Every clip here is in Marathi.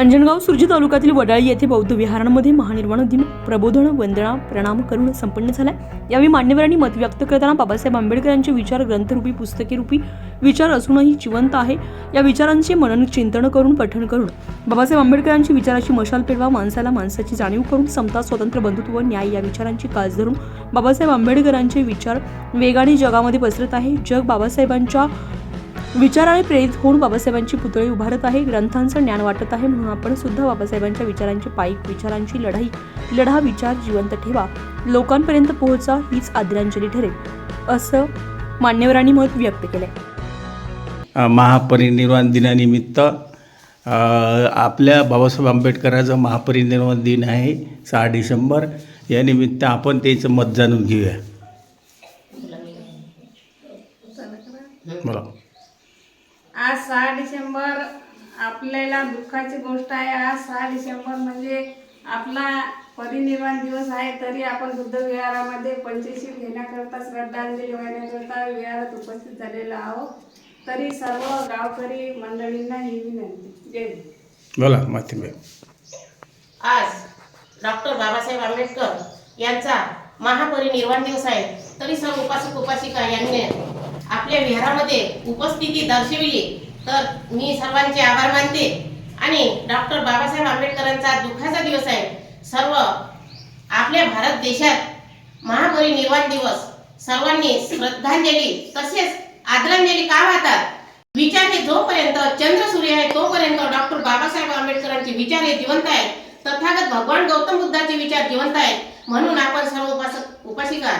अंजनगाव सुरजी तालुक्यातील वडाळी येथे बौद्ध विहारांमध्ये महानिर्वाण दिन प्रबोधन वंदना प्रणाम करून संपन्न झाला यावेळी मान्यवरांनी मत व्यक्त करताना बाबासाहेब आंबेडकरांचे विचार ग्रंथरूपी पुस्तके रूपी विचार असूनही जिवंत आहे. या विचारांचे मनन चिंतन करून पठण करून बाबासाहेब आंबेडकरांची विचाराची मशाल पेटवा माणसाला माणसाची जाणीव करून समता स्वतंत्र बंधुत्व न्याय या विचारांची कास धरून बाबासाहेब आंबेडकरांचे विचार वेगाने जगामध्ये पसरत आहे. जग बाबासाहेबांच्या विचाराने प्रेरित होऊन बाबासाहेबांची पुतळी उभारत आहे. ग्रंथांचं ज्ञान वाटत आहे म्हणून आपण सुद्धा बाबासाहेबांच्या विचारांची पायीक विचारांची लढाई लढा विचार जिवंत ठेवा. लोकांपर्यंत पोहोचा हीच आदरांजली ठरेल असं मान्यवरांनी मत व्यक्त केलंय. महापरिनिर्वाण दिनानिमित्त आपल्या बाबासाहेब आंबेडकरांचं महापरिनिर्वाण दिन आहे सहा डिसेंबर. या निमित्त आपण त्याचं मत जाणून घेऊया. बोला. आज सहा डिसेंबर आपल्याला दुःखाची गोष्ट आहे. आज सहा डिसेंबर म्हणजे आपला परिनिर्वाण दिवस आहे. तरी आपण बुद्ध विहारामध्ये पंचशील घेण्याकरता श्रद्धांजली वाहण्याकरता विहारात उपस्थित झालेलो आहोत. तरी सर्व गावकरी मंडळींना ही विनंती. जय. बोला मातीबाई. आज डॉक्टर बाबासाहेब आंबेडकर यांचा महापरिनिर्वाण दिवस आहे. तरी सर्व उपासक उपासिका यांनी आपल्या विहारामध्ये उपस्थिती दर्शविली. तर मी सर्वांचे आभार मानते. आणि डॉक्टर बाबासाहेब आंबेडकरांचा दुःखाचा दिवस आहे. सर्व आपल्या भारत देशात महापरिनिर्वाण दिवस. सर्वांनी श्रद्धांजली तसेच आदरांजली का वाहतात? विचार हे जोपर्यंत चंद्र सूर्य आहे तोपर्यंत डॉक्टर बाबासाहेब आंबेडकरांचे विचार हे जिवंत आहेत. तथागत भगवान गौतम बुद्धाचे विचार जिवंत आहेत. म्हणून आपण सर्व उपासक उपासिका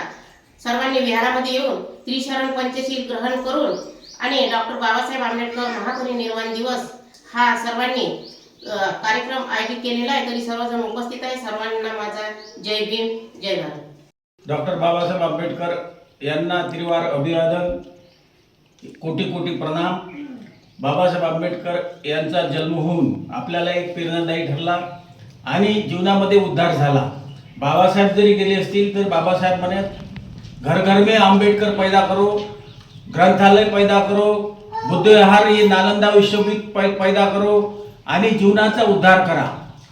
सर्वांनी विहारामध्ये येऊन त्रिशरण पंचशील ग्रहण करून आणि डॉक्टर बाबासाहेब आंबेडकर महापरिनिर्वाण दिवस हा सर्वांनी कार्यक्रम आयोजित केलेला आहे. तरी सर्वजण उपस्थित आहे. सर्वांना माझा जय भीम जय भारत. डॉक्टर बाबासाहेब आंबेडकर यांना त्रिवार अभिवादन कोटी कोटी प्रणाम. बाबासाहेब आंबेडकर यांचा जन्म होऊन आपल्याला एक प्रेरणादायी ठरला आणि जीवनामध्ये उद्धार झाला. बाबासाहेब जरी गेले असतील तर बाबासाहेब म्हणत घर घर में आंबेडकर पैदा करो ग्रंथालय पैदा करो बुद्ध विहार हे नालंदा विश्वपीठ पै- पैदा करो आणि जीवनाचा उद्धार करा.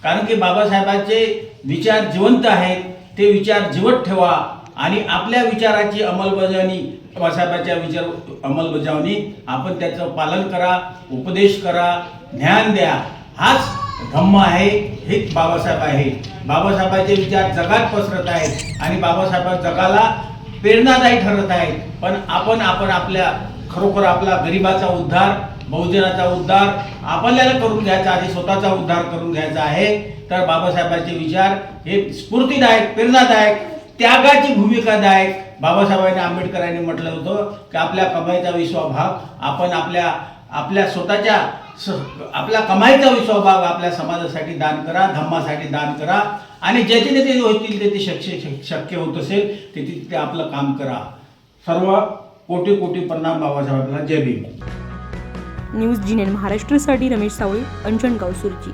कारण की बाबासाहेबांचे विचार जिवंत आहेत ते विचार जिवंत ठेवा आणि आपल्या विचाराची अंमलबजावणी बाबासाहेबांच्या विचार अंमलबजावणी आपण त्याचं पालन करा उपदेश करा ज्ञान द्या. हाच धम्म आहे हेच बाबासाहेब आहे. बाबासाहेबांचे विचार जगात पसरत आहेत आणि बाबासाहेब जगाला प्रेरणादायी ठरत आहेत. पण आपण आपण आपल्या खरोखर आपला गरिबाचा उद्धार बहुजनाचा उद्धार आपल्याला करून घ्यायचा आधी स्वतःचा उद्धार करून घ्यायचा आहे तर बाबासाहेबांचे विचार हे स्फूर्तीदायक प्रेरणादायक त्यागाची भूमिकादायक बाबासाहेबांनी आंबेडकरांनी म्हटलं होतं की आपल्या कमाईचा विश्वा भाग आपण आपल्या आपल्या स्वतःच्या स आपल्या कमाईचा विश्वाभाग आपल्या समाजासाठी दान करा धम्मासाठी दान करा. आणि ज्याचे ते होतील ते ते शक्य शक्य होत असेल ते तिथे आपलं काम करा. सर्व कोटी कोटी प्रणाम बाबासाहेबांना जय भीम. न्यूज जी महाराष्ट्रसाठी रमेश सावळे अंजनगाव सुरजी